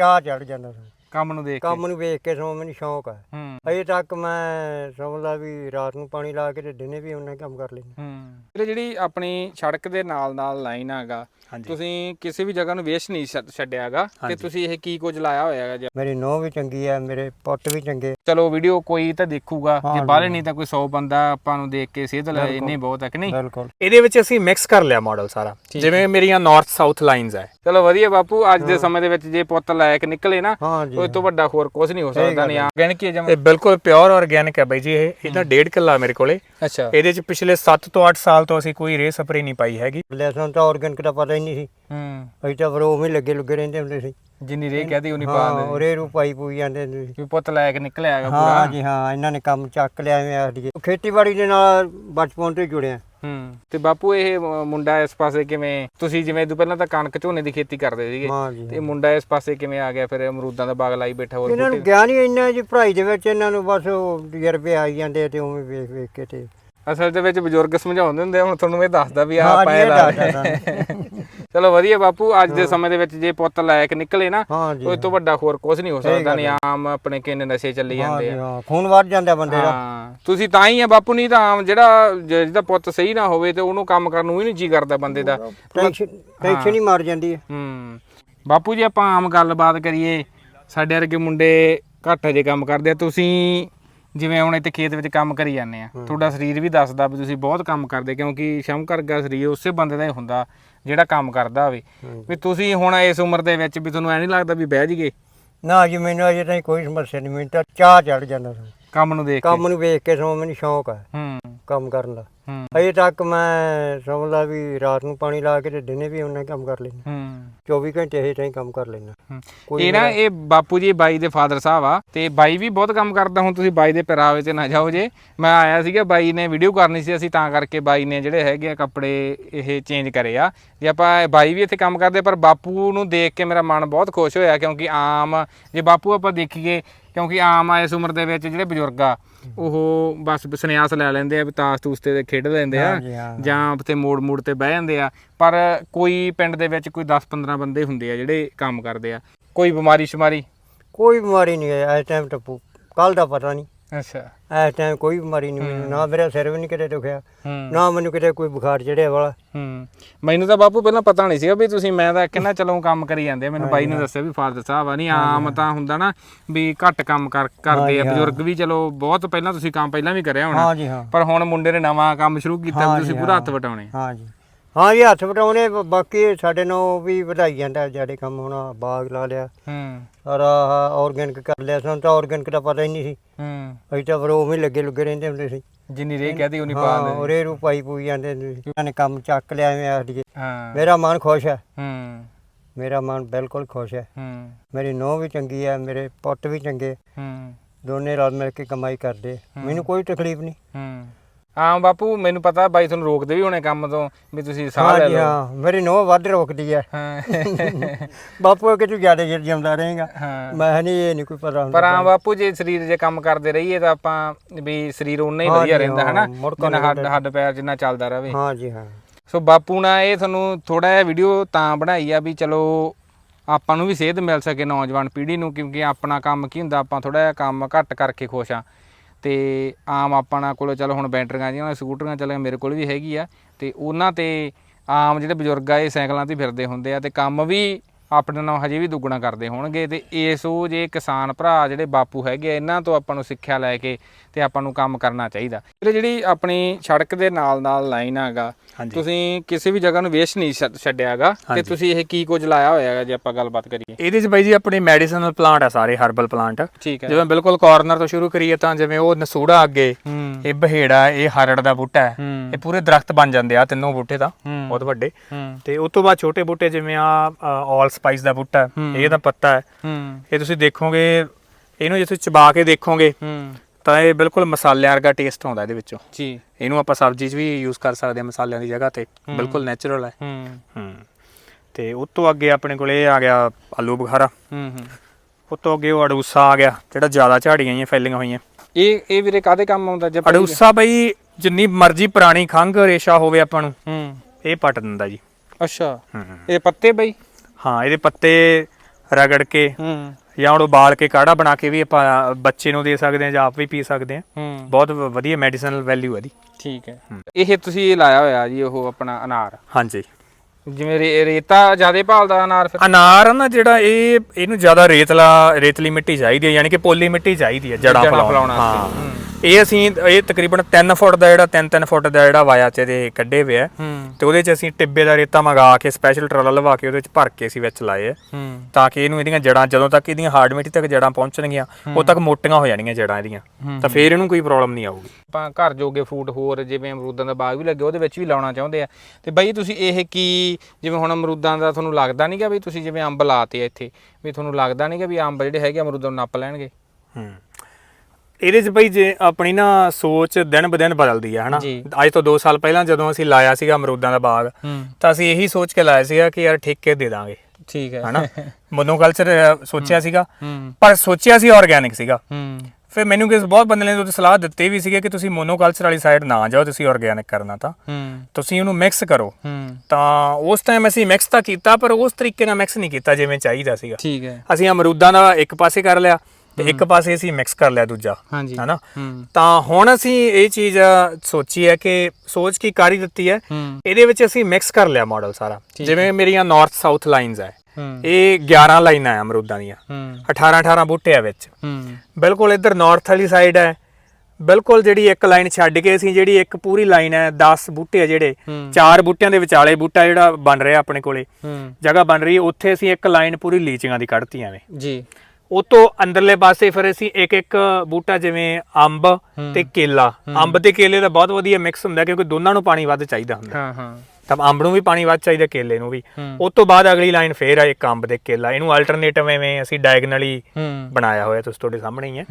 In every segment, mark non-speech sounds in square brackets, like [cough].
ਚਾਹ ਚੜ ਜਾਂਦਾ ਸੀ। ਕੰਮ ਨੂੰ ਦੇਖ ਕੇ? ਕੰਮ ਨੂੰ ਵੇਖ ਕੇ ਸੋ ਮੈਨੂੰ ਸ਼ੌਂਕ ਹੈ ਹੂੰ। ਅਜੇ ਤੱਕ ਮੈਂ ਸਮਝਦਾ ਵੀ ਰਾਤ ਨੂੰ ਪਾਣੀ ਲਾ ਕੇ ਤੇ ਦਿਨੇ ਵੀ ਉਹਨਾਂ ਕੰਮ ਕਰ ਲੈਂਦਾ। ਹੂੰ। ਇਹ ਜਿਹੜੀ ਆਪਣੀ ਸੜਕ ਦੇ ਨਾਲ ਨਾਲ ਲਾਈਨ ਹੈਗਾ ਹਾਂਜੀ। ਤੁਸੀਂ ਕਿਸੇ ਵੀ ਜਗ੍ਹਾ ਨੂੰ ਵੇਸਟ ਨਹੀਂ ਛੱਡ- ਛੱਡਿਆਗਾ ਤੇ ਹਾਂਜੀ। ਤੁਸੀਂ ਇਹ ਕੀ ਕੁਝ ਲਾਇਆ ਹੋਇਆ ਹੈਗਾ ਜੀ? ਮੇਰੀ ਨੋਹ ਵੀ ਚੰਗੀ ਹੈ ਮੇਰੇ ਪੁੱਤ ਵੀ ਚੰਗੇ। ਚਲੋ ਵੀਡੀਓ ਕੋਈ ਤਾਂ ਦੇਖੂਗਾ ਜੇ ਹਾਂ, ਬਾਹਲੇ ਜੀ। ਨਹੀਂ ਤਾਂ ਕੋਈ 100 ਬੰਦਾ ਆਪਾਂ ਨੂੰ ਦੇਖ ਕੇ ਸੇਧ ਲੈ ਇੰਨੇ ਬਹੁਤ ਹੈ ਕਿ ਨਹੀਂ? ਬਿਲਕੁਲ। ਇਹਦੇ ਵਿੱਚ ਅਸੀਂ ਮਿਕਸ ਕਰ ਲਿਆ ਮਾਡਲ ਸਾਰਾ। ਜਿਵੇਂ ਮੇਰੀਆਂ ਨਾਰਥ ਸਾਊਥ ਲਾਈਨਸ ਹੈ ਚਲੋ ਵਧੀਆ ਬਾਪੂ ਅੱਜ ਦੇ ਸਮੇਂ ਦੇ ਵਿੱਚ ਜੇ ਪੁੱਤ ਲਾਇਕ ਨਿਕਲੇ ਨਾ ਹਾਂ ਉਹ ਤੋਂ ਵੱਡਾ ਹੋਰ ਕੁਝ ਨਹੀਂ ਹੋ ਸਕਦਾ ਨਹੀਂ ਹੈ। ਆ ਗਣ ਕੀ ਜਮ? ਇਹ ਬਿਲਕੁਲ ਪਿਓਰ ਆਰਗੇਨਿਕ ਹੈ ਬਾਈ ਜੀ ਇਹ। ਇਹਦਾ ਡੇਢ ਕਿੱਲਾ ਮੇਰੇ ਕੋਲੇ। ਅੱਛਾ। ਇਹਦੇ ਚ ਪਿਛਲੇ 7 ਤੋਂ 8 ਸਾਲ ਤੋਂ ਅਸੀਂ ਕੋਈ ਰੇ ਸਪਰੇ ਨਹੀਂ ਪਾਈ ਹੈਗੀ। ਲੈਸਨ ਤਾਂ ਆਰਗੈਨਿਕ ਦਾ ਪਤਾ ਹੀ ਨਹੀਂ ਸੀ। ਹੂੰ। ਅਸੀਂ ਤਾਂ ਫਿਰ ਉਵੇਂ ਹੀ ਲੱਗੇ ਲੁੱਗੇ ਰਹਿੰਦੇ ਹੁੰਦੇ ਸੀ। ਜਿੰਨੀ ਰੇ ਕਹਦੀ ਉਨੀ ਪਾ ਹਾਂ ਦੇ ਉਰੇ ਰੂ ਪਾਈ ਪੂਈ ਜਾਂਦੇ ਹੁੰਦੇ ਸੀ। ਵੀ ਪੁੱਤ ਲਾਇਕ ਨਿਕਲਿਆ ਹੈਗਾ ਹਾਂ ਪੂਰਾ। ਜੀ ਹਾਂ ਇਹਨਾਂ ਨੇ ਕੰਮ ਚੱਕ ਲਿਆ ਐਵੇਂ ਆਖ ਲਈਏ ਖੇਤੀਬਾੜੀ ਦੇ ਨਾਲ ਬਚਪਨ ਤੋਂ ਹੀ ਜੁੜਿਆ। ਹੂੰ। ਤੇ ਬਾਪੂ ਇਹ ਮੁੰਡਾ ਇਸ ਪਾਸੇ ਕਿਵੇਂ ਤੁਸੀਂ ਜਿਵੇਂ ਤੋਂ ਪਹਿਲਾਂ ਤਾਂ ਕਣਕ ਝੋਨੇ ਦੀ ਖੇਤੀ ਕਰਦੇ ਸੀਗੇ। ਹਾਂ ਜੀ ਤੇ ਮੁੰਡਾ ਇਸ ਪਾਸੇ ਕਿਵੇਂ ਆ ਗਿਆ ਫਿਰ ਅਮਰੂਦਾਂ ਦਾ ਬਾਗ ਲਾਈ ਬੈਠਾ ਹੋਰ ਇਹਨਾਂ ਨੂੰ ਬੂਟੇ? ਗਿਆਨ ਹੀ ਇੰਨਾ ਜੀ ਪੜ੍ਹਾਈ ਦੇ ਵਿੱਚ ਇਹਨਾਂ ਨੂੰ ਬਸ ਉਹ ਤਜਰਬੇ ਆਈ ਜਾਂਦੇ ਤੇ ਉਵੇਂ ਵੇਖ ਵੇਖ ਕੇ ਤੇ ਅਸਲ ਦੇ ਵਿੱਚ ਬਜ਼ੁਰਗ ਸਮਝਾਉਂਦੇ ਹੁੰਦੇ ਆ, ਹੁਣ ਤੁਹਾਨੂੰ ਇਹ ਦੱਸਦਾ ਵੀ ਹਾਂ ਆਹ ਜੀ, ਪਾਇਆ ਇਹ ਦੱਸਦਾ ਸਾਨੂੰ। [laughs] ਚਲੋ ਵਧੀਆ ਬਾਪੂ ਅੱਜ ਦੇ ਸਮੇਂ ਦੇ ਵਿੱਚ ਜੇ ਪੁੱਤ ਲਾਇਕ ਨਿਕਲੇ ਨਾ ਹਾਂ ਜੀ ਉਹ ਤੋਂ ਵੱਡਾ ਹੋਰ ਕੁਝ ਨਹੀਂ ਹੋ ਸਕਦਾ ਨਹੀਂ ਆਮ ਆਪਣੇ ਕਿੰਨੇ ਨਸ਼ੇ ਚੱਲੀ ਹਾਂ ਜਾਂਦੇ ਜੀ ਆ। ਹਾਂ ਖੂਨ ਵੱਧ ਜਾਂਦਾ ਬੰਦੇ ਦਾ। ਹਾਂ ਤੁਸੀਂ ਤਾਂ ਹੀ ਆ ਬਾਪੂ ਨਹੀਂ ਤਾਂ ਆਮ ਜਿਹੜਾ ਜ- ਜਿਹਦਾ ਪੁੱਤ ਸਹੀ ਨਾ ਹੋਵੇ ਤੇ ਉਹਨੂੰ ਕੰਮ ਕਰਨ ਨੂੰ ਹੀ ਨਹੀਂ ਜੀ ਕਰਦਾ ਬੰਦੇ ਦਾ। ਟੈਨਸ਼ਨ ਟੈਨਸ਼ਨ ਹੀ ਮਾਰ ਜਾਂਦੀ ਹੈ ਹੂੰ ਬਾਪੂ ਜੀ ਆਪਾਂ ਆਮ ਗੱਲਬਾਤ ਕਰੀਏ ਸਾਡੇ ਵਰਗੇ ਮੁੰਡੇ ਘੱਟ ਜੇ ਕੰਮ ਕਰਦੇ ਆ ਤੁਸੀਂ ਜਿਵੇਂ ਹੁਣ ਇੱਥੇ ਖੇਤ ਵਿੱਚ ਕੰਮ ਕਰੀ ਜਾਂਦੇ ਆ। ਤੁਹਾਡਾ ਸਰੀਰ ਵੀ ਦੱਸਦਾ ਵੀ ਤੁਸੀਂ ਬਹੁਤ ਕੰਮ ਕਰਦੇ ਕਿਉਂਕਿ ਸ਼ਮ ਕਰਗਾ ਸਰੀਰ ਉਸੇ ਬੰਦੇ ਦਾ ਹੀ ਹੁੰਦਾ ਜਿਹੜਾ ਕੰਮ ਕਰਦਾ ਹੋਵੇ। ਵੀ ਤੁਸੀਂ ਹੁਣ ਇਸ ਉਮਰ ਦੇ ਵਿੱਚ ਵੀ ਤੁਹਾਨੂੰ ਐ ਨਹੀਂ ਲੱਗਦਾ ਵੀ ਬਹਿ ਜੀਏ ਨਾ ਜੀ ਮੈਨੂੰ ਅਜੇ ਤਾਈਂ ਕੋਈ ਸਮੱਸਿਆ ਨਹੀਂ ਮੈਨੂੰ ਤਾਂ ਚਾਹ ਚੜ ਜਾਂਦਾ ਕੰਮ ਨੂੰ ਦੇਖ ਕੇ। ਕੰਮ ਨੂੰ ਵੇਖ ਕੇ ਸੋ ਮੈਨੂੰ ਸ਼ੌਂਕ ਹੈ ਹੂੰ। ਕੰਮ ਕਰਨ ਦਾ। ਹੂੰ। ਅਜੇ ਤੱਕ ਮੈਂ ਸਮਝਦਾ ਵੀ ਰਾਤ ਨੂੰ ਪਾਣੀ ਲਾ ਕੇ ਤੇ ਦਿਨੇ ਵੀ ਉਹਨਾਂ ਕੰਮ ਕਰ ਹੂੰ। 24 ਘੰਟੇ ਇਹ ਤਾਈਂ ਕੰਮ ਕਰ। ਕੋਈ ਇਹ ਨਾ ਇਹ ਬਾਪੂ ਜੀ ਬਾਈ ਦੇ ਫਾਦਰ ਸਾਹਿਬ ਆ ਤੇ ਬਾਈ ਵੀ ਬਹੁਤ ਕੰਮ ਕਰਦਾ। ਹੁਣ ਤੁਸੀਂ ਬਾਈ ਦੇ ਪਹਿਰਾਵੇ ਤੇ ਨਾ ਜਾਓ ਜੇ। ਮੈਂ ਆਇਆ ਸੀਗਾ ਬਾਈ ਨੇ ਵੀਡੀਓ ਕਰਨੀ ਸੀ ਅਸੀਂ ਤਾਂ ਕਰਕੇ ਬਾਈ ਨੇ ਜਿਹੜੇ ਹੈਗੇ ਆ ਕੱਪੜੇ ਇਹ ਚੇਂਜ ਕਰੇ ਆ। ਜੇ ਆਪਾਂ ਬਾਈ ਵੀ ਇੱਥੇ ਕੰਮ ਕਰਦੇ ਪਰ ਬਾਪੂ ਨੂੰ ਦੇਖ ਕੇ ਮੇਰਾ ਮਨ ਬਹੁਤ ਖੁਸ਼ ਹੋਇਆ ਕਿਉਂਕਿ ਆਮ ਜੇ ਬਾਪੂ ਆਪਾਂ ਦੇਖੀਏ ਕਿਉਂਕਿ ਆਮ ਆ ਇਸ ਉਮਰ ਦੇ ਵਿੱਚ ਜਿਹੜੇ ਬਜ਼ੁਰਗ ਆ ਉਹ ਬਸ ਸੰਨਿਆਸ ਲੈ ਲੈਂਦੇ ਆ ਵੀ ਤਾਸ ਤੂਸ ਤੇ ਖੇਡ ਲੈਂਦੇ ਆ ਹਾਂਜੀ, ਹਾਂ। ਜਾਂ ਤੇ ਮੋੜ ਮੋੜ ਤੇ ਬਹਿ ਜਾਂਦੇ ਆ। ਪਰ ਕੋਈ ਪਿੰਡ ਦੇ ਵਿੱਚ ਕੋਈ 10-15 ਬੰਦੇ ਹੁੰਦੇ ਆ ਜਿਹੜੇ ਕੰਮ ਕਰਦੇ ਆ। ਕੋਈ ਬਿਮਾਰੀ ਸ਼ਮਾਰੀ? ਕੋਈ ਬਿਮਾਰੀ ਨਹੀਂ ਹੈ ਇਸ ਟਾਈਮ ਤਾਂ ਕੱਲ ਦਾ ਪਤਾ ਨਹੀਂ। ਅੱਛਾ। ਇਸ ਟਾਈਮ ਕੋਈ ਬਿਮਾਰੀ ਨਹੀਂ ਮੈਨੂੰ ਨਾ ਮੇਰਾ ਸਿਰ ਵੀ ਨਹੀਂ ਕਿਤੇ ਦੁਖਿਆ ਹੂੰ। ਨਾ ਮੈਨੂੰ ਕਿਤੇ ਕੋਈ ਬੁਖਾਰ ਚੜਿਆ ਵਾਲਾ। ਹੂੰ। ਮੈਨੂੰ ਤਾਂ ਬਾਪੂ ਪਹਿਲਾਂ ਪਤਾ ਨਹੀਂ ਸੀਗਾ ਵੀ ਤੁਸੀਂ ਮੈਂ ਤਾਂ ਕਿੰਨਾ ਚਲੋ ਕੰਮ ਕਰੀ ਜਾਂਦੇ ਆ। ਮੈਨੂੰ ਬਾਈ ਨੇ ਦੱਸਿਆ ਵੀ ਫਾਦਰ ਸਾਹਿਬ ਆ ਨਹੀਂ ਆਮ ਤਾਂ ਹੁੰਦਾ ਨਾ ਵੀ ਘੱਟ ਕੰਮ ਕਰ ਕਰਦੇ ਆ। ਬਜ਼ੁਰਗ ਵੀ ਚਲੋ ਬਹੁਤ ਪਹਿਲਾਂ ਤੁਸੀਂ ਕੰਮ ਪਹਿਲਾਂ ਵੀ ਕਰਿਆ ਹੋਣਾ। ਹਾਂ ਜੀ ਹਾਂ। ਪਰ ਹੁਣ ਮੁੰਡੇ ਨੇ ਨਵਾਂ ਕੰਮ ਸ਼ੁਰੂ ਕੀਤਾ ਵੀ ਤੁਸੀਂ ਪੂਰਾ। ਹੱਥ ਵਟਾਉਣੇ। ਹਾਂ ਜੀ ਹਾਂ ਜੀ ਹੱਥ ਵਟਾਉਣੇ ਬ- ਬਾਕੀ ਸਾਡੇ ਨੂੰ ਵੀ ਵਧਾਈ ਜਾਂਦਾ ਜਿਹੜੇ ਕੰਮ ਹੋਣਾ ਬਾਗ ਲਾ ਲਿਆ। ਹੂੰ। ਔਰ ਆਰਗੈਨਿਕ ਕਰ ਲਿਆ ਸਾਨੂੰ ਤਾਂ ਆਰਗੈਨਿਕ ਦਾ ਪਤਾ ਹੀ ਨਹੀਂ ਸੀ। ਹੂੰ। ਅਸੀਂ ਤਾਂ ਫਿਰ ਉਵੇਂ ਹੀ ਲੱਗੇ ਲੁੱਗੇ ਰਹਿੰਦੇ ਹੁੰਦੇ ਸੀ। ਜਿੰਨੀ ਰੇ ਕਹਦੀ ਉਨੀ ਪਾ ਹਾਂ ਦੇ ਉਰੇ ਰੂ ਪਾਈ ਪੂਈ ਜਾਂਦੇ ਹੁੰਦੇ ਸੀ। ਉਹਨਾਂ ਨੇ ਕੰਮ ਚੱਕ ਲਿਆ ਐਵੇਂ ਆਖ ਲਈਏ ਹਾਂ। ਮੇਰਾ ਮਨ ਖੁਸ਼ ਹੈ। ਹੂੰ। ਮੇਰਾ ਮਨ ਬਿਲਕੁਲ ਖੁਸ਼ ਹੈ। ਹੂੰ। ਮੇਰੀ ਨੋਹ ਵੀ ਚੰਗੀ ਹੈ ਮੇਰੇ ਪੁੱਤ ਵੀ ਚੰਗੇ। ਹੂੰ। ਦੋਨੇ ਰਲ ਮਿਲ ਕੇ ਕਮਾਈ ਕਰਦੇ। ਮੈਨੂੰ ਕੋਈ ਤਕਲੀਫ ਨਹੀਂ। ਹੂੰ। ਹਾਂ ਬਾਪੂ ਮੈਨੂੰ ਪਤਾ ਬਾਈ ਤੁਹਾਨੂੰ ਰੋਕਦੇ ਵੀ ਹੋਣੇ ਕੰਮ ਤੋਂ ਵੀ ਤੁਸੀਂ ਸਾਹ ਹਾਂ ਲੈ ਲਓ। ਹਾਂ ਮੇਰੀ ਨੋਹ ਵੱਧ ਰੋਕਦੀ ਹੈ। ਹਾਂ। [laughs] ਬਾਪੂ ਕਿ ਤੂੰ ਜ਼ਿਆਦਾ ਚਿਰ ਜਿਉਂਦਾ ਰਹੇਗਾ? ਹਾਂ। ਮੈਂ ਕਿਹਾ ਨਹੀਂ ਇਹ ਨਹੀਂ ਕੋਈ ਪਤਾ ਹੁੰਦਾ। ਪਰ ਆ ਬਾਪੂ ਜੇ ਸਰੀਰ ਜੇ ਕੰਮ ਕਰਦੇ ਰਹੀਏ ਤਾਂ ਆਪਾਂ ਵੀ ਸਰੀਰ ਉਨਾ ਹੀ ਹਾਂ ਵਧੀਆ ਜੀ, ਰਹਿੰਦਾ ਹਾਂ, ਹਨਾ? ਮੁੜਕਾਂ ਜਿੰਨਾ ਹੱਡ ਹੱਡ ਪੈਰ ਜਿੰਨਾ ਚੱਲਦਾ ਰਵੇ। ਹਾਂ ਜੀ ਹਾਂ। ਸੋ ਬਾਪੂ ਨਾਲ ਇਹ ਤੁਹਾਨੂੰ ਥੋੜਾ ਜਿਹਾ ਵੀਡੀਓ ਤਾਂ ਬਣਾਈ ਆ ਵੀ ਚਲੋ ਆਪਾਂ ਨੂੰ ਵੀ ਸੇਧ ਮਿਲ ਸਕੇ ਨੌਜਵਾਨ ਪੀੜ੍ਹੀ ਨੂੰ ਕਿਉਂਕਿ ਆਪਣਾ ਕੰਮ ਕੀ ਹੁੰਦਾ ਆਪਾਂ ਥੋੜਾ ਜਿਹਾ ਕੰਮ ਘੱਟ ਕਰਕੇ ਖੁਸ਼ ਆ। ਤੇ ਆਮ ਆਪਣਾ ਕੋਲ ਚਲੋ ਹੁਣ ਬੈਟਰੀਆਂ ਜੀਆਂ ਸਕੂਟਰੀਆਂ ਚੱਲ ਮੇਰੇ ਕੋਲ ਵੀ ਹੈਗੀ ਆ ਤੇ ਉਹਨਾਂ ਤੇ ਆਮ ਜਿਹੜੇ ਬਜ਼ੁਰਗ ਆ ਇਹ ਸਾਈਕਲਾਂ ਤੇ ਫਿਰਦੇ ਹੁੰਦੇ ਆ ਤੇ ਕੰਮ ਵੀ ਆਪਣੇ ਨਾਲ ਹਜੇ ਵੀ ਦੁੱਗਣਾ ਕਰਦੇ ਹੋਣਗੇ ਤੇ ਇਸ ਉਹ ਜੇ ਕਿਸਾਨ ਭਰਾ ਜਿਹੜੇ ਬਾਪੂ ਹੈਗੇ ਆ, ਇਹਨਾਂ ਤੋਂ ਆਪਾਂ ਨੂੰ ਸਿੱਖਿਆ ਲੈ ਕੇ ਤੇ ਆਪਾਂ ਨੂੰ ਕੰਮ ਕਰਨਾ ਚਾਹੀਦਾ। ਇਹ ਜਿਹੜੀ ਆਪਣੀ ਸੜਕ ਦੇ ਨਾਲ ਨਾਲ ਲਾਈਨ ਹੈਗਾ ਤੁਸੀਂ ਕਿਸੇ ਵੀ ਜਗ੍ਹਾ ਨੂੰ ਵੇਸਟ ਨਹੀਂ ਛੱਡ- ਛੱਡਿਆਗਾ ਤੇ। ਤੁਸੀਂ ਇਹ ਕੀ ਕੁਝ ਲਾਇਆ ਹੋਇਆ ਹੈਗਾ ਜੇ ਆਪਾਂ ਗੱਲਬਾਤ ਕਰੀਏ? ਇਹਦੇ ਚ ਬਾਈ ਜੀ ਆਪਣੇ ਮੈਡੀਸਨਲ ਪਲਾਂਟ ਆ ਸਾਰੇ ਹਰਬਲ ਪਲਾਂਟ ਹੈ। ਜਿਵੇਂ ਬਿਲਕੁਲ ਕਾਰਨਰ ਤੋਂ ਸ਼ੁਰੂ ਕਰੀਏ ਤਾਂ ਜਿਵੇਂ ਉਹ ਨਸੂੜਾ ਅੱਗੇ ਹੂੰ। ਇਹ ਬਹੇੜਾ ਇਹ ਹਰੜ ਦਾ ਬੂਟਾ ਹੈ ਹੂੰ। ਇਹ ਪੂਰੇ ਦਰਖਤ ਬਣ ਜਾਂਦੇ ਆ ਤਿੰਨੋਂ ਬੂਟੇ ਤਾਂ ਹੂੰ। ਬਹੁਤ ਵੱਡੇ। ਹੂੰ। ਤੇ ਉਸ ਤੋਂ ਬਾਅਦ ਛੋਟੇ ਬੂਟੇ ਜਿਵੇਂ ਆ ਆਲ ਸਪਾਈਸ ਦਾ ਬੂਟਾ ਹੈ, ਹੂੰ। ਇਹ ਦਾ ਪੱਤਾ ਹੈ। ਹੂੰ। ਇਹ ਤੁਸੀਂ ਦੇਖੋਗੇ ਇਹਨੂੰ ਜੇ ਤੁਸੀਂ ਚਬਾ ਕੇ ਦੇਖੋਗੇ ਹੂੰ। ਤਾਂ ਇਹ ਬਿਲਕੁਲ ਮਸਾਲਿਆਂ ਵਰਗਾ ਟੇਸਟ ਆਉਂਦਾ ਇਹਦੇ ਵਿੱਚੋਂ। ਜੀ। ਇਹਨੂੰ ਆਪਾਂ ਸਬਜ਼ੀ 'ਚ ਵੀ ਯੂਜ਼ ਕਰ ਸਕਦੇ ਹਾਂ ਮਸਾਲਿਆਂ ਦੀ ਜਗ੍ਹਾ ਤੇ। ਬਿਲਕੁਲ ਨੇਚਰਲ ਹੈ। ਹੂੰ। ਹੂੰ। ਤੇ ਉਸ ਤੋਂ ਅੱਗੇ ਆਪਣੇ ਕੋਲ ਇਹ ਆ ਗਿਆ ਆਲੂ ਬੁਖਾਰਾ। ਹੂੰ ਹੂੰ। ਉਸ ਤੋਂ ਅੱਗੇ ਉਹ ਅੜੂਸਾ ਆ ਗਿਆ ਜਿਹੜਾ ਜ਼ਿਆਦਾ ਝਾੜੀਆਂ ਹੀ ਫੈਲੀਆਂ ਹੋਈਆਂ। ਇਹ ਇਹ ਵੀਰੇ ਕਾਦੇ ਕੰਮ ਆਉਂਦਾ ਜੇ ਅੜੂਸਾ ਬਈ ਜਿੰਨੀ ਮਰਜ਼ੀ ਪੁਰਾਣੀ ਖੰਘ ਰੇਸ਼ਾ ਹੋਵੇ ਆਪਾਂ ਨੂੰ ਹੂੰ। ਇਹ ਪੱਟ ਦਿੰਦਾ ਜੀ। ਅੱਛਾ। ਹੂੰ। ਇਹ ਪੱਤੇ ਬਈ? ਹਾਂ ਇਹਦੇ ਪੱਤੇ ਰਗੜ ਕੇ ਹੂੰ। ਜਾਂ ਉਹਨੂੰ ਉਬਾਲ ਕੇ ਕਾੜਾ ਬਣਾ ਕੇ ਵੀ ਆਪਾਂ ਬੱਚੇ ਨੂੰ ਦੇ ਸਕਦੇ ਹਾਂ ਜਾਂ ਆਪ ਵੀ ਪੀ ਸਕਦੇ ਹੂੰ। ਬਹੁਤ ਵ- ਵਧੀਆ ਮੈਡੀਸਨਲ ਵੈਲਿਊ ਹੈ ਦੀ ਠੀਕ ਹੈ। ਇਹ ਤੁਸੀਂ ਲਾਇਆ ਹੋਇਆ ਜੀ ਉਹ ਆਪਣਾ ਅਨਾਰ। ਹਾਂਜੀ। ਜਿਵੇਂ ਰੇ- ਰੇਤਾ ਜਿਆਦੇ ਭਾਲਦਾ ਅਨਾਰ ਫਿਰ? ਅਨਾਰ ਨਾ ਜਿਹੜਾ ਇਹ ਇਹਨੂੰ ਜ਼ਿਆਦਾ ਰੇਤਲਾ ਰੇਤਲੀ ਮਿੱਟੀ ਚਾਹੀਦੀ ਹੈ ਯਾਨੀ ਕਿ ਪੋਲੀ ਮਿੱਟੀ ਚਾਹੀਦੀ ਹੈ ਜੜਾਂ ਜੜ੍ਹਾਂ ਫਲਾਉਣ ਫੈਲਾਉਣ ਹਾਂ ਵਾਸਤੇ। ਹੂੰ। ਇਹ ਅਸੀਂ ਇਹ ਤਕਰੀਬਨ 3 ਫੁੱਟ ਦਾ ਜਿਹੜਾ 3-3 ਫੁੱਟ ਦਾ ਜਿਹੜਾ ਵਾਇਆ ਚ ਇਹਦੇ ਕੱਢੇ ਹੋਏ ਆ। ਹੂੰ। ਤੇ ਉਹਦੇ ਚ ਅਸੀਂ ਟਿੱਬੇ ਦਾ ਰੇਤਾ ਮੰਗਾ ਕੇ ਸਪੈਸ਼ਲ ਟਰਾਲਾ ਲਵਾ ਕੇ ਉਹਦੇ ਚ ਭਰ ਕੇ ਅਸੀਂ ਵਿੱਚ ਲਾਏ ਤਾਂ ਕਿ ਇਹਨੂੰ ਇਹਦੀਆਂ ਜੜਾਂ ਜਦੋਂ ਤੱਕ ਇਹਦੀਆਂ ਹਾਰਡ ਮਿੱਟੀ ਤੱਕ ਜੜਾਂ ਪਹੁੰਚਣਗੀਆਂ ਉਦੋਂ ਤੱਕ ਮੋਟੀਆਂ ਹੋ ਜਾਣਗੀਆਂ ਜੜਾਂ ਇਹਦੀਆਂ। ਤਾਂ ਫੇਰ ਇਹਨੂੰ ਕੋਈ ਪ੍ਰੋਬਲਮ ਨਹੀਂ ਆਊਗੀ। ਆਪਾਂ ਘਰ ਜੋਗੇ ਫਰੂਟ ਹੋਰ ਜਿਵੇਂ ਅਮਰੂਦਾਂ ਦਾ ਬਾਗ ਵੀ ਲੱਗੇ ਉਹਦੇ ਵਿੱਚ ਵੀ ਲਾਉਣਾ ਚਾਹੁੰਦੇ ਆ। ਤੇ ਬਾਈ ਤੁਸੀਂ ਇਹ ਕੀ ਜਿਵੇਂ ਹੁਣ ਅਮਰੂਦਾਂ ਦਾ ਤੁਹਾਨੂੰ ਲੱਗਦਾ ਨਹੀਂਗਾ ਵੀ ਤੁਸੀਂ ਜਿਵੇਂ ਅੰਬ ਲਾਤੇ ਇੱਥੇ ਵੀ ਤੁਹਾਨੂੰ ਲੱਗਦਾ ਨਹੀਂਗਾ ਵੀ ਅੰਬ ਜਿਹੜੇ ਹੈਗੇ ਅਮਰੂਦਾਂ ਨੂੰ ਨੱਪ ਲੈਣਗੇ? ਹੂੰ। ਇਹਦੇ ਚ ਬਈ ਜੇ ਆਪਣੀ ਨਾ ਸੋਚ ਦਿਨ ਬ ਦਿਨ ਬਦਲਦੀ ਆ ਹਨਾ? ਜੀ। ਅੱਜ ਤੋਂ 2 ਸਾਲ ਪਹਿਲਾਂ ਜਦੋਂ ਅਸੀਂ ਲਾਇਆ ਸੀਗਾ ਅਮਰੂਦਾਂ ਦਾ ਬਾਗ ਹੂੰ। ਤਾਂ ਅਸੀਂ ਇਹੀ ਸੋਚ ਕੇ ਲਾਇਆ ਸੀਗਾ ਕਿ ਯਾਰ ਠੇਕੇ ਦੇ ਦਾਂਗੇ। ਠੀਕ ਹੈ। ਹਨਾ? ਮੋਨੋਕਲਚਰ ਸੋਚਿਆ ਸੀਗਾ। ਹੂੰ। ਪਰ ਸੋਚਿਆ ਸੀ ਆਰਗੈਨਿਕ ਸੀਗਾ। ਹੂੰ। ਫਿਰ ਮੈਨੂੰ ਕਿਸ ਬਹੁਤ ਬੰਦੇ ਨੇ ਉਹਦੀ ਸਲਾਹ ਦਿੱਤੀ ਵੀ ਸੀਗੇ ਕਿ ਤੁਸੀਂ ਮੋਨੋਕਲਚਰ ਵਾਲੀ ਸਾਈਡ ਨਾ ਜਾਓ ਤੁਸੀਂ ਆਰਗੈਨਿਕ ਕਰਨਾ ਤਾਂ। ਹੂੰ। ਤੁਸੀਂ ਉਹਨੂੰ ਮਿਕਸ ਕਰੋ। ਹੂੰ। ਤਾਂ ਉਸ ਟਾਈਮ ਅਸੀਂ ਮਿਕਸ ਤਾਂ ਕੀਤਾ ਪਰ ਉਸ ਤਰੀਕੇ ਨਾਲ ਮਿਕਸ ਨਹੀਂ ਕੀਤਾ ਜਿਵੇਂ ਚਾਹੀਦਾ ਸੀਗਾ। ਠੀਕ ਹੈ। ਅਸੀਂ ਅਮਰੂਦਾਂ ਦਾ ਇੱਕ ਪਾਸੇ ਕਰ ਲਿਆ। ਤੇ ਇੱਕ ਪਾਸੇ ਅਸੀਂ ਮਿਕਸ ਕਰ ਲਿਆ ਦੂਜਾ ਹਾਂਜੀ। ਹਨਾ? ਤਾਂ ਹੁਣ ਅਸੀਂ ਇਹ ਚੀਜ਼ ਸੋਚੀ ਹੈ ਕਿ ਸੋਚ ਕੀ ਕਾਰੀ ਦਿੱਤੀ ਹੈ ਇਹਦੇ ਵਿੱਚ ਅਸੀਂ ਮਿਕਸ ਕਰ ਲਿਆ ਮਾਡਲ ਸਾਰਾ। ਜਿਵੇਂ ਮੇਰੀਆਂ ਨਾਰਥ ਸਾਊਥ ਲਾਈਨਸ ਹੈ। ਇਹ 11 ਲਾਈਨਾਂ ਹੈ ਅਮਰੂਦਾਂ ਦੀਆਂ। ਹੂੰ। 18 18 ਬੂਟੇ ਆ ਵਿੱਚ। ਬਿਲਕੁਲ ਇੱਧਰ ਨਾਰਥ ਵਾਲੀ ਸਾਈਡ ਹੈ। ਬਿਲਕੁਲ ਜਿਹੜੀ ਇੱਕ ਲਾਈਨ ਛੱਡ ਕੇ ਅਸੀਂ ਜਿਹੜੀ ਇੱਕ ਪੂਰੀ ਲਾਈਨ ਹੈ 10 ਬੂਟੇ ਆ ਜਿਹੜੇ। ਚਾਰ ਬੂਟਿਆਂ ਦੇ ਵਿਚਾਲੇ ਬੂਟਾ ਜਿਹੜਾ ਬਣ ਰਿਹਾ ਆਪਣੇ ਕੋਲੇ। ਜਗ੍ਹਾ ਬਣ ਰਹੀ ਉੱਥੇ ਅਸੀਂ ਇੱਕ ਲਾਈਨ ਪੂਰੀ ਲੀਚੀਆਂ ਦੀ ਕੱਢਤੀ ਐਵੇਂ। ਜੀ। ਉਹ ਤੋਂ ਅੰਦਰਲੇ ਪਾਸੇ ਫਿਰ ਅਸੀਂ ਇੱਕ ਇੱਕ ਬੂਟਾ ਜਿਵੇਂ ਅੰਬ ਤੇ ਕੇਲਾ। ਅੰਬ ਤੇ ਕੇਲੇ ਦਾ ਬਹੁਤ ਵਧੀਆ ਮਿਕਸ ਹੁੰਦਾ ਕਿਉਂਕਿ ਦੋਨਾਂ ਨੂੰ ਪਾਣੀ ਵੱਧ ਚਾਹੀਦਾ ਹੁੰਦਾ। ਹਾਂ ਹਾਂ। ਤਾਂ ਅੰਬ ਨੂੰ ਵੀ ਪਾਣੀ ਵੱਧ ਚਾਹੀਦਾ ਕੇਲੇ ਨੂੰ ਵੀ। ਉਸ ਤੋਂ ਬਾਅਦ ਅਗਲੀ ਲਾਈਨ ਫੇਰ ਆ ਇੱਕ ਅੰਬ ਤੇ ਕੇਲਾ। ਇਹਨੂੰ ਆਲਟਰਨੇਟਿਵ ਐਵੇਂ ਅਸੀਂ ਡਾਇਗਨਲੀ ਬਣਾਇਆ ਹੋਇਆ ਤੁਸੀਂ ਤੁਹਾਡੇ ਸਾਹਮਣੇ ਹੀ ਹੈ।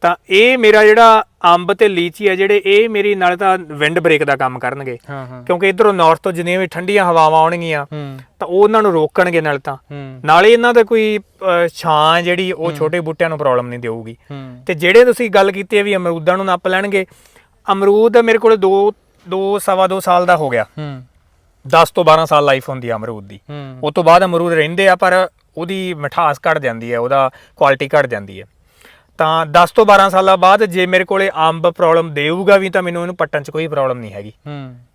ਤਾਂ ਇਹ ਮੇਰਾ ਜਿਹੜਾ ਅੰਬ ਤੇ ਲੀਚੀ ਹੈ ਜਿਹੜੇ ਇਹ ਮੇਰੀ ਨਾਲੇ ਤਾਂ ਵਿੰਡ ਬ੍ਰੇਕ ਦਾ ਕੰਮ ਕਰਨਗੇ। ਕਿਉਂਕਿ ਇਧਰੋਂ ਨਾਰਥ ਤੋਂ ਜਿੰਨੀਆਂ ਵੀ ਠੰਡੀਆਂ ਹਵਾਵਾਂ ਆਉਣਗੀਆਂ ਤਾਂ ਉਹ ਉਹਨਾਂ ਨੂੰ ਰੋਕਣਗੇ ਨਾਲ ਤਾਂ। ਨਾਲੇ ਇਹਨਾਂ ਦਾ ਕੋਈ ਛਾਂ ਜਿਹੜੀ ਉਹ ਛੋਟੇ ਬੂਟਿਆਂ ਨੂੰ ਪ੍ਰੋਬਲਮ ਨਹੀਂ ਦੇਊਗੀ। ਤੇ ਜਿਹੜੇ ਤੁਸੀਂ ਗੱਲ ਕੀਤੀ ਹੈ ਵੀ ਅਮਰੂਦਾਂ ਨੂੰ ਨੱਪ ਲੈਣਗੇ ਅਮਰੂਦ ਮੇਰੇ ਕੋਲ 2 2 ਸਵਾ 2 ਸਾਲ ਦਾ ਹੋ ਗਿਆ। 10 ਤੋਂ 12 ਸਾਲ ਲਾਈਫ ਹੁੰਦੀ ਆ ਅਮਰੂਦ ਦੀ। ਹੂੰ। ਉਸ ਤੋਂ ਬਾਅਦ ਅਮਰੂਦ ਰਹਿੰਦੇ ਆ ਪਰ ਉਹਦੀ ਮਿਠਾਸ ਘਟ ਜਾਂਦੀ ਹੈ ਉਹਦਾ ਕੁਆਲਿਟੀ ਘਟ ਜਾਂਦੀ ਹੈ ਤਾਂ 10 ਤੋਂ 12 ਸਾਲਾਂ ਬਾਅਦ ਜੇ ਮੇਰੇ ਕੋਲੇ ਅੰਬ ਪ੍ਰੋਬਲਮ ਦੇਊਗਾ ਵੀ ਤਾਂ ਮੈਨੂੰ ਇਹਨੂੰ ਪੱਟਣ 'ਚ ਕੋਈ ਪ੍ਰੋਬਲਮ ਨਹੀਂ ਹੈਗੀ।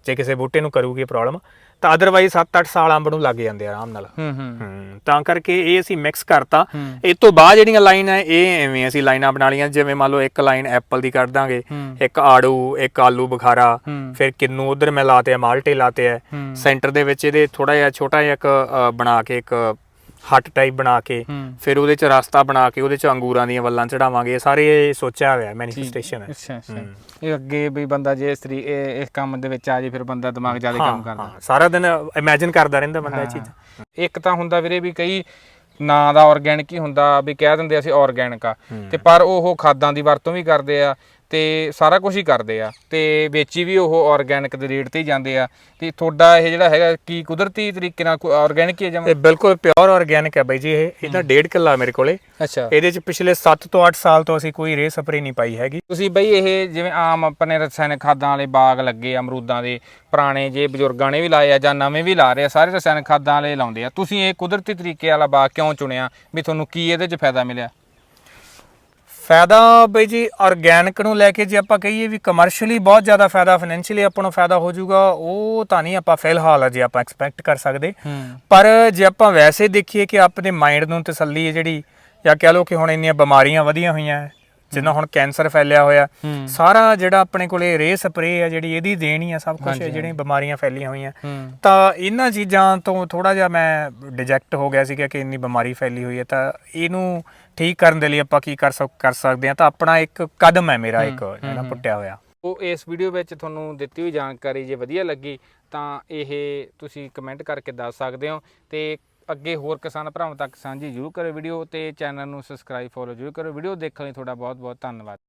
ਜੇ ਕਿਸੇ ਬੂਟੇ ਨੂੰ ਕਰੂਗੀ ਪ੍ਰੋਬਲਮ ਤਾਂ ਅਦਰਵਾਈਜ਼ 7-8 ਸਾਲ ਅੰਬ ਨੂੰ ਲੱਗ ਜਾਂਦੇ ਆ ਆਰਾਮ ਨਾਲ ਹੂੰ ਹੂੰ ਤਾਂ ਕਰਕੇ ਇਹ ਅਸੀਂ ਮਿਕਸ ਕਰਤਾ। ਇਹ ਤੋਂ ਬਾਅਦ ਜਿਹੜੀਆਂ ਲਾਈਨ ਹੈ ਇਹ ਐਵੇਂ ਅਸੀਂ ਲਾਈਨਾਂ ਬਣਾ ਲਈਆਂ ਜਿਵੇਂ ਮੰਨ ਲਓ ਇੱਕ ਲਾਈਨ ਐਪਲ ਦੀ ਕਰ ਦਾਂਗੇ। ਇੱਕ ਆੜੂ ਇੱਕ ਆਲੂ ਬੁਖਾਰਾ। ਫਿਰ ਕਿੰਨੂ ਉਧਰ ਮੈਂ ਲਾਤੇ ਆ ਮਾਲਟੇ ਲਾਤੇ ਆ ਹੂੰ। ਸੈਂਟਰ ਦੇ ਵਿੱਚ ਇਹਦੇ ਥੋੜਾ ਜਿਹਾ ਛੋਟਾ ਜਿਹਾ ਇੱਕ ਬਣਾ ਕੇ ਇੱਕ ਹੱਟ ਟਾਈਪ ਬਣਾ ਕੇ ਫਿਰ ਉਹਦੇ ਚ ਰਸਤਾ ਬਣਾ ਕੇ ਉਹਦੇ ਚ ਅੰਗੂਰਾਂ ਦੀਆਂ ਵੱਲਾਂ ਚੜਾਵਾਂਗੇ ਸਾਰੇ ਇਹ ਸੋਚਿਆ ਹੋਇਆ ਮੈਨੀਫੈਸਟੇਸ਼ਨ ਹੈ। ਅੱਛਾ ਅੱਛਾ। ਇਹ ਅੱਗੇ ਵੀ ਬੰਦਾ ਜੇ ਇਸ ਤਰੀ ਇਸ ਕੰਮ ਦੇ ਵਿੱਚ ਆ ਜੇ ਫਿਰ ਬੰਦਾ ਦਿਮਾਗ ਜ਼ਿਆਦਾ ਕੰਮ ਕਰਦਾ। ਸਾਰਾ ਦਿਨ ਇਮੇਜਿਨ ਕਰਦਾ ਰਹਿੰਦਾ ਬੰਦਾ ਇਹ ਚੀਜ਼। ਇੱਕ ਤਾਂ ਹੁੰਦਾ ਵੀਰੇ ਵੀ ਕਈ ਨਾਂ ਦਾ ਆਰਗੈਨਿਕ ਹੀ ਹੁੰਦਾ ਵੀ ਕਹਿ ਦਿੰਦੇ ਅਸੀਂ ਆਰਗੈਨਿਕ ਆ। ਤੇ ਪਰ ਉਹ ਖਾਦਾਂ ਦੀ ਵਰਤੋਂ ਵੀ ਕਰਦੇ ਆ ਤੇ ਸਾਰਾ ਕੁਝ ਹੀ ਕਰਦੇ ਆ ਤੇ ਵੇਚੀ ਵੀ ਉਹ ਆਰਗੈਨਿਕ ਦੇ ਰੇਟ ਤੇ ਹੀ ਜਾਂਦੇ ਆ ਤੇ ਤੁਹਾਡਾ ਇਹ ਜਿਹੜਾ ਹੈਗਾ ਕੀ ਕੁਦਰਤੀ ਤਰੀਕੇ ਨਾਲ ਆਰਗੈਨਿਕ ਹੀ ਹੈ ਜਮਾ? ਇਹ ਬਿਲਕੁਲ ਪਿਓਰ ਆਰਗੈਨਿਕ ਹੈ ਬਾਈ ਜੀ ਇਹ ਇਹਦਾ ਡੇਢ ਕਿੱਲਾ ਮੇਰੇ ਕੋਲੇ। ਅੱਛਾ। ਇਹਦੇ ਚ ਪਿਛਲੇ 7 ਤੋਂ 8 ਸਾਲ ਤੋਂ ਅਸੀਂ ਕੋਈ ਰੇ ਸਪਰੇ ਨਹੀਂ ਪਾਈ ਹੈਗੀ। ਤੁਸੀਂ ਬਈ ਇਹ ਜਿਵੇਂ ਆਮ ਆਪਣੇ ਰਸਾਇਣਿਕ ਖਾਦਾਂ ਵਾਲੇ ਬਾਗ ਲੱਗੇ ਆ ਅਮਰੂਦਾਂ ਦੇ ਪੁਰਾਣੇ ਜੇ ਬਜ਼ੁਰਗਾਂ ਨੇ ਵੀ ਲਾਏ ਆ ਜਾਂ ਨਵੇਂ ਵੀ ਲਾ ਰਹੇ ਆ ਸਾਰੇ ਰਸਾਇਣਿਕ ਖਾਦਾਂ ਵਾਲੇ ਲਾਉਂਦੇ ਆ। ਤੁਸੀਂ ਇਹ ਕੁਦਰਤੀ ਤਰੀਕੇ ਵਾਲਾ ਬਾਗ ਕਿਉਂ ਚੁਣਿਆ? ਵੀ ਤੁਹਾਨੂੰ ਕੀ ਇਹਦੇ 'ਚ ਫਾਇਦਾ ਮਿਲਿਆ? ਫਾਇਦਾ ਬਈ ਜੀ ਆਰਗੈਨਿਕ ਨੂੰ ਲੈ ਕੇ ਜੇ ਆਪਾਂ ਕਹੀਏ ਵੀ ਕਮਰਸ਼ੀਅਲੀ ਬਹੁਤ ਜ਼ਿਆਦਾ ਫਾਇਦਾ ਫਾਈਨੈਂਸ਼ੀਅਲੀ ਆਪਾਂ ਨੂੰ ਫਾਇਦਾ ਹੋ ਜਾਊਗਾ ਉਹ ਤਾਂ ਨਹੀਂ ਆਪਾਂ ਫਿਲਹਾਲ ਅਜੇ ਆਪਾਂ ਐਕਸਪੈਕਟ ਕਰ ਸਕਦੇ। ਪਰ ਜੇ ਆਪਾਂ ਵੈਸੇ ਦੇਖੀਏ ਕਿ ਆਪਣੇ ਮਾਈਂਡ ਨੂੰ ਤਸੱਲੀ ਹੈ ਜਿਹੜੀ ਜਾਂ ਕਹਿ ਲਓ ਕਿ ਹੁਣ ਇੰਨੀਆਂ ਬਿਮਾਰੀਆਂ ਵਧੀਆਂ ਹੋਈਆਂ ਜਿੱਦਾਂ ਹੁਣ ਕੈਂਸਰ ਫੈਲਿਆ ਹੋਇਆ। ਸਾਰਾ ਜਿਹੜਾ ਆਪਣੇ ਕੋਲੇ ਰੇ ਸਪਰੇ ਆ ਜਿਹੜੀ ਇਹਦੀ ਦੇਣੀ ਆ ਸਭ ਕੁਝ ਜਿਹੜੀਆਂ ਬਿਮਾਰੀਆਂ ਫੈਲੀਆਂ ਹੋਈਆਂ। ਤਾਂ ਇਹਨਾਂ ਚੀਜ਼ਾਂ ਤੋਂ ਥੋੜਾ ਜਿਹਾ ਮੈਂ ਡਿਜੈਕਟ ਹੋ ਗਿਆ ਸੀਗਾ ਕਿ ਇੰਨੀ ਬਿਮਾਰੀ ਫੈਲੀ ਹੋਈ ਹੈ ਤਾਂ ਇਹਨੂੰ ਠੀਕ ਕਰਨ ਦੇ ਲਈ ਆਪਾਂ ਕੀ ਕਰ ਸਕ ਕਰ ਸਕਦੇ ਹਾਂ ਤਾਂ ਆਪਣਾ ਇੱਕ ਕਦਮ ਹੈ ਮੇਰਾ ਇੱਕ ਜਿਹੜਾ ਪੁੱਟਿਆ ਹੋਇਆ। ਉਹ ਇਸ ਵੀਡੀਓ ਵਿੱਚ ਤੁਹਾਨੂੰ ਦਿੱਤੀ ਹੋਈ ਜਾਣਕਾਰੀ ਜੇ ਵਧੀਆ ਲੱਗੀ ਤਾਂ ਇਹ ਤੁਸੀਂ ਕਮੈਂਟ ਕਰਕੇ ਦੱਸ ਸਕਦੇ ਹੋ ਤੇ ਅੱਗੇ ਹੋਰ ਕਿਸਾਨ ਭਰਾਵਾਂ ਤੱਕ ਸਾਂਝੀ ਜ਼ਰੂਰ ਕਰੋ ਵੀਡੀਓ ਤੇ ਚੈਨਲ ਨੂੰ ਸਬਸਕ੍ਰਾਈਬ ਫੋਲੋ ਜ਼ਰੂਰ ਕਰੋ ਵੀਡੀਓ ਦੇਖਣ ਲਈ ਤੁਹਾਡਾ ਬਹੁਤ ਬਹੁਤ ਧੰਨਵਾਦ।